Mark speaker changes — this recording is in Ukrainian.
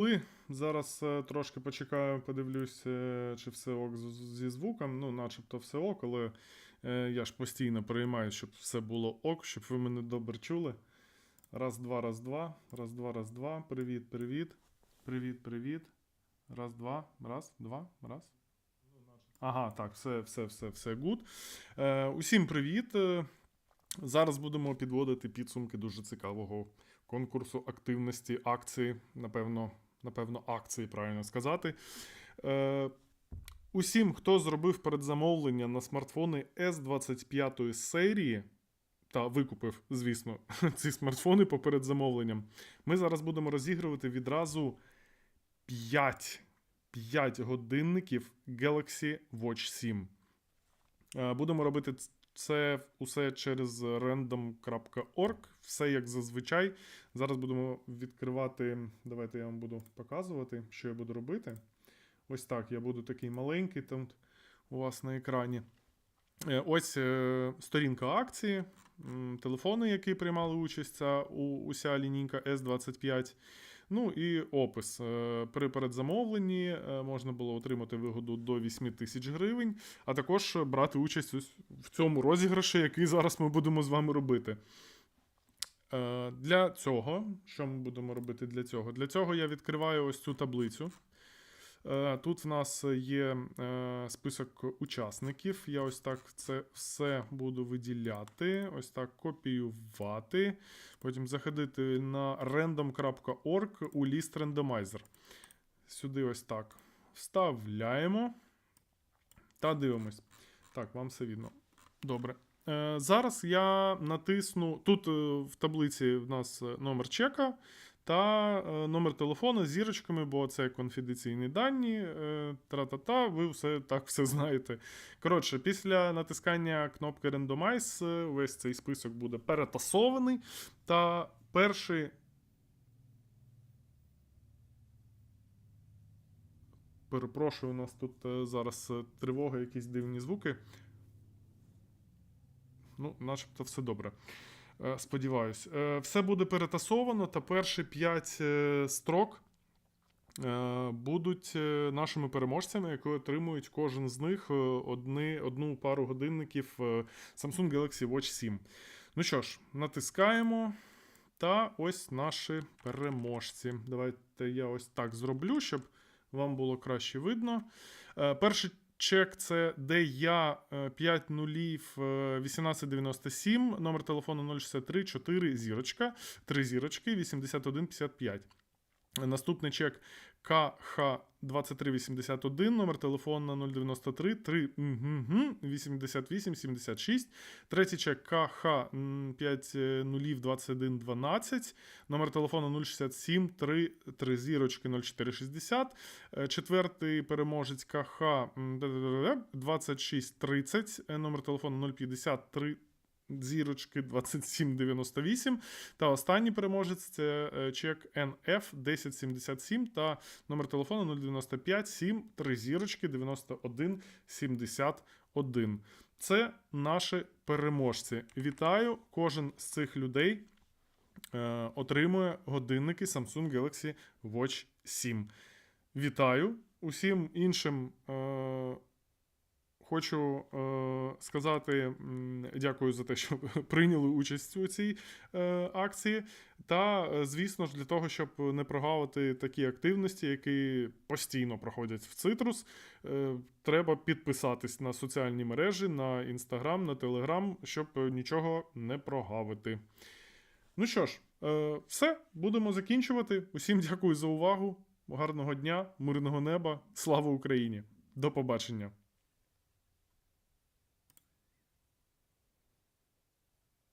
Speaker 1: були. Зараз е, трошки почекаю, подивлюсь, е, чи все ок зі звуком. Ну, начебто все ок, але е, я ж постійно переймаю, щоб все було ок, щоб ви мене добре чули. Раз, два, раз, два. Раз, два, раз, два. Привіт, привіт. Привіт, привіт. Раз, два. Раз, два, раз. Ага, так, все, все, все, все гуд. Е, усім привіт. Зараз будемо підводити підсумки дуже цікавого конкурсу активності акції. Напевно, напевно, акції, правильно сказати. Е, усім, хто зробив передзамовлення на смартфони S25 серії. Та викупив, звісно, ці смартфони по передзамовленням. Ми зараз будемо розігрувати відразу 5, 5 годинників Galaxy Watch 7. Е, Будемо робити це усе через random.org, все як зазвичай. Зараз будемо відкривати. Давайте я вам буду показувати, що я буду робити. Ось так, я буду такий маленький там у вас на екрані. Е, Ось е, сторінка акції, телефони, які приймали участь, ця уся лінійка S25. Ну і опис. Е, При передзамовленні е, можна було отримати вигоду до 8 тисяч гривень, а також брати участь в цьому розіграші, який зараз ми будемо з вами робити. Е, Для цього, що ми будемо робити для цього? Для цього я відкриваю ось цю таблицю. Е, Тут в нас є е, список учасників. Я ось так це все буду виділяти, ось так копіювати. Потім заходити на random.org у ліст рандомайзер. Сюди ось так вставляємо та дивимось. Так, вам все видно. Добре. Е, зараз я натисну. Тут в таблиці в нас номер чека та е, номер телефону з зірочками, бо це конфіденційні дані. Е, тра-та-та, ви все так все знаєте. Коротше, після натискання кнопки Randomize е, весь цей список буде перетасований. Та перший. Перепрошую, у нас тут зараз тривога, якісь дивні звуки. Ну, начебто все добре. Е, Сподіваюсь. Е, Все буде перетасовано, та перші 5 строк е, будуть е, нашими переможцями, які отримують кожен з них одни, одну пару годинників Samsung Galaxy Watch 7. Ну що ж, натискаємо. Та ось наші переможці. Давайте я ось так зроблю, щоб вам було краще видно. Перший чек це де я 5 нулів е, 1897, номер телефону 063 4 зірочка, 3 зірочки 8155. Наступний чек КХ 2381, номер телефону 093 3 88 76. Третій чек КХ 5 нулів 21 12, номер телефону 067 3 3 зірочки 0460. Е, Четвертий переможець КХ м, да-да-да-да, 2630, е, номер телефону 050 3 зірочки 2798. Та останній переможець це е, чек НФ 1077 та номер телефону 095 7 3 зірочки 91 71. Це наші переможці. Вітаю! Кожен з цих людей е, отримує годинники Samsung Galaxy Watch 7. Вітаю! Усім іншим е, хочу е, сказати дякую за те, що прийняли участь у цій е, акції. Та, е, звісно ж, для того, щоб не прогавити такі активності, які постійно проходять в Цитрус, е, треба підписатись на соціальні мережі, на Інстаграм, на Телеграм, щоб нічого не прогавити. Ну що ж, е, все, будемо закінчувати. Усім дякую за увагу. Гарного дня, мирного неба. Слава Україні! До побачення!